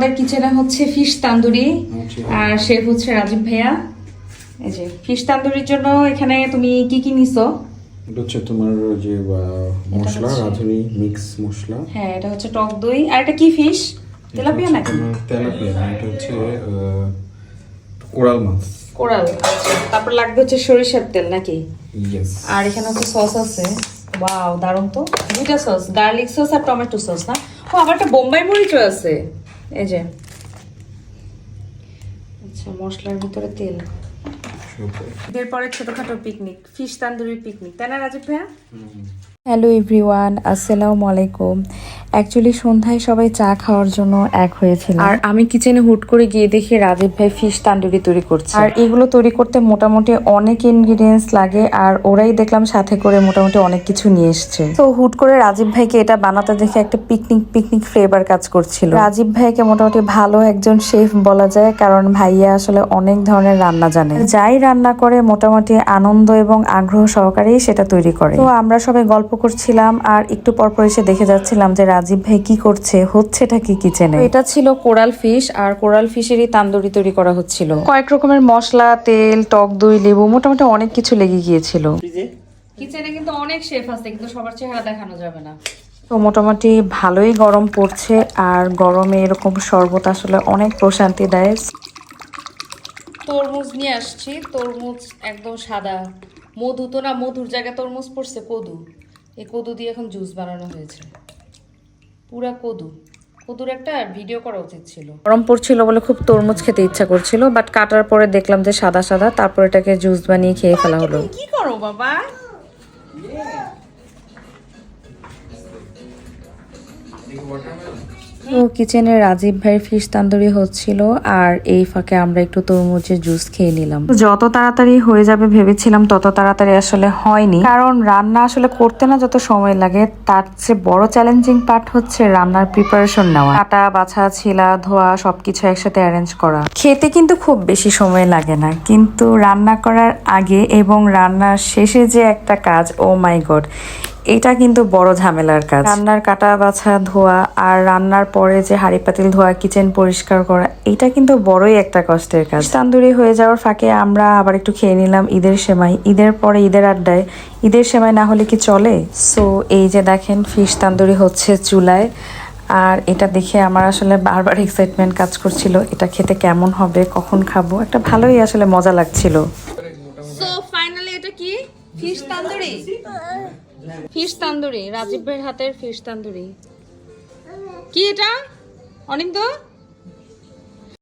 আমাদের কিচেনে হচ্ছে ফিশ তান্দুরি আচ্ছা। আর শেফ হচ্ছে রাজীব ভাইয়া। এই যে ফিশ তান্দুরির জন্য এখানে তুমি কি কি নিছো? এটা হচ্ছে তোমার যে মশলা রাঁধুনি মিক্স মশলা। হ্যাঁ এটা হচ্ছে টক দই। আর এটা কি ফিশ? তেলাপিয়া নাকি? তেলাপিয়া না, এটা হচ্ছে কোরাল মাছ। কোরাল আচ্ছা। তারপর লাগবে হচ্ছে সরিষার তেল নাকি? ইয়েস আর এখানে হচ্ছে সস আছে। ওয়াও দারুণ তো। দুইটা সস গার্লিক সস আর টমেটো সস না? ও আবার একটা বোম্বাই মরিচও আছে। এই যে। আচ্ছা মশলার ভিতরে তেল। এরপরে ছোটখাটো পিকনিক ফিশ তান্দুরি পিকনিক। তাই না রাজীব ভাইয়া? হ্যালো এভরিওয়ান আসসালামু আলাইকুম অ্যাকচুয়ালি সন্ধ্যায় সবাই চা খাওয়ার জন্য এক হয়েছিল আর আমি কিচেনে হুট করে গিয়ে দেখি রাজীব ভাই ফিশ তান্দুরি তৈরি করছে। আর এগুলো তৈরি করতে মোটামুটি অনেক ইনগ্রিডিয়েন্টস লাগে আর ওরাই দেখলাম সাথে করে মোটামুটি অনেক কিছু নিয়ে এসছে। তো হুট করে রাজীব ভাইকে এটা বানাতে দেখে একটা পিকনিক পিকনিক ফ্লেভার কাজ করছিল। রাজীব ভাইকে মোটামুটি ভালো একজন শেফ বলা যায় কারণ ভাইয়া আসলে অনেক ধরনের রান্না জানে। যাই রান্না করে মোটামুটি আনন্দ এবং আগ্রহ সহকারেই সেটা তৈরি করে। তো আমরা সবাই গল্প করছিলাম আর একটু পরপর এসে দেখে যাচ্ছিলাম যে রাজীব ভাই কি করছে হচ্ছেটা কি কিচেনে এটা ছিল কোরাল ফিশ আর কোরাল ফিশেরই তান্দুরি তৈরি করা হচ্ছিল। কয়েক রকমের মশলা তেল টক দই লেবু মোটামুটি অনেক কিছু লেগে গিয়েছিল। কিচেনে কিন্তু অনেক শেফ আছে কিন্তু সবার চেহারা দেখানো যাবে না। তো মোটামুটি ভালোই গরম পড়ছে আর গরমে এরকম শরবত আসলে অনেক প্রশান্তি দেয়। তরমুজ নিয়ে আসছি তরমুজ একদম সাদা। মধু তো না মধুর জায়গায় তরমুজ পড়ছে কদু। এই কদু দিয়ে এখন জুস বানানো হয়েছে। পুরা কদু। কদুর একটা ভিডিও করা উচিত ছিল। গরম পড়ছিল বলে খুব তরমুজ খেতে ইচ্ছা করছিল বাট কাটার পরে দেখলাম যে সাদা সাদা তারপর এটাকে জুস বানিয়ে খেয়ে ফেলা হলো। কি করো বাবা? তো কিচেনে রাজীব ভাইয়ের ফিশ তান্দুরি হচ্ছিল, আর এই ফাঁকে আমরা একটু তরমুজের জুস খেয়ে নিলাম। যত তাড়াতাড়ি হয়ে যাবে ভেবেছিলাম তত তাড়াতাড়ি আসলে হয়নি। কারণ রান্না আসলে করতে না যত সময় লাগে, তার চেয়ে বড় চ্যালেঞ্জিং পার্ট হচ্ছে রান্নার প্রিপারেশন নেওয়া। কাটা বাছা, ছিলা, ধোয়া, সবকিছু একসাথে অ্যারেঞ্জ করা। খেতে কিন্তু খুব বেশি সময় লাগে না, কিন্তু রান্না করার আগে এবং রান্নার শেষে যে একটা কাজ ও মাই গড এটা কিন্তু বড় ঝামেলার কাজ। রান্নার কাটা বাছা ধোয়া আর রান্নার পরে যে হাড়ি পাতিল ধোয়া কিচেন পরিষ্কার করা এটা কিন্তু বড়ই একটা কষ্টের কাজ। তান্দুরি হয়ে যাওয়ার ফাঁকে আমরা আবার একটু খেয়ে নিলাম ঈদের সেমাই। ঈদের পরে ঈদের আড্ডায়। ঈদের সেমাই না হলে কি চলে? সো এই যে দেখেন ফিশ তান্দুরি হচ্ছে চুলায়। আর এটা দেখে আমার আসলে বারবার এক্সাইটমেন্ট কাজ করছিল এটা খেতে কেমন হবে কখন খাব? একটা ভালোই আসলে মজা লাগছিল। সো ফাইনালি এটা কি? ফিশ তান্দুরি? ফিশ তান্দুরি রাজীব ভাইয়ের হাতের ফিশ তান্দুরি। কি এটা? অনিন্দ?